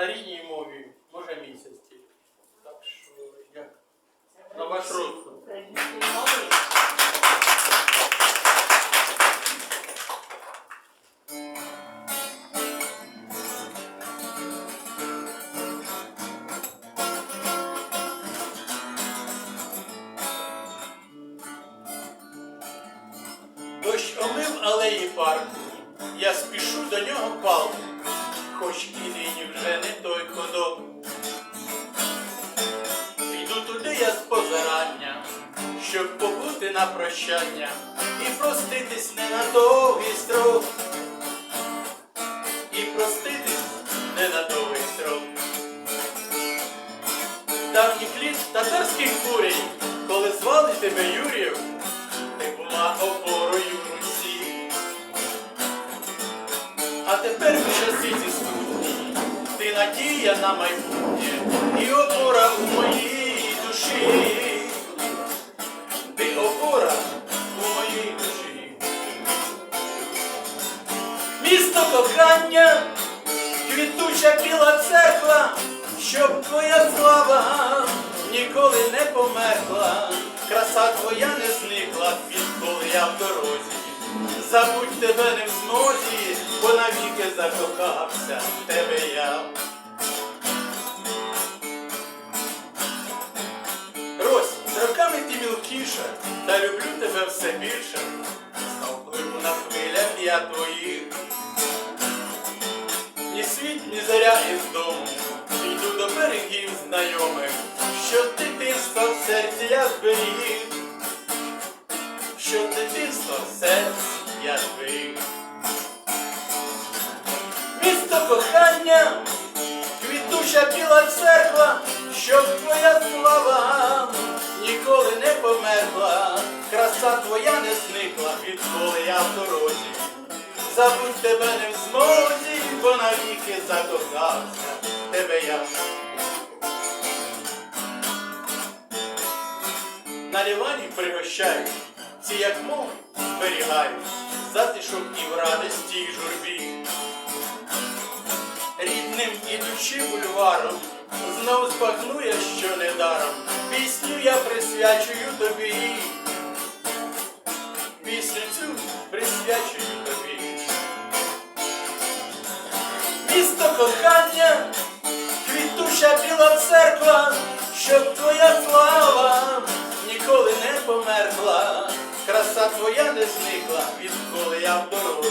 на рідній мові, може місяць тільки. Так що я на ваш розсуд. Дощ омив алеї парку, я спішу до нього палку хоч і нині вже не той ходок. Йду туди я з позирання, щоб побути на прощання і проститись не на довгий строк. І проститись не на довгий строк. Давніх літ татарських бурей, коли звали тебе Юрів, тепер в часи ці скрутні, ти надія на майбутнє і опора у моїй душі. Ти опора у моїй душі. Місто кохання, квітуча біла церква, щоб твоя слава ніколи не померла, краса твоя не Забудь тебе не в змозі, бо навіки закохався в тебе я. Рось, з роками ти мілкіша, та люблю тебе все більше. Знов на хвилях я твоїх. Ні світ, ні заря із дому, йду до берегів знайомих, що дитинство в серці я зберіг, я зберіг. Місто кохання, квітуча біла церква, щоб твоя слава ніколи не померла, краса твоя не зникла, відколи я в дорозі. Забудь тебе не в змозі, бо навіки закохався тебе я. На лівані пригощають, ці як мови зберігають, затишок і в радості й журбі. Рідним ідучи бульваром, знов збагну я, що недаром, пісню я присвячую тобі. Пісню цю присвячую тобі. Місто кохання, квітуча біла церква, відколи я в дорозі.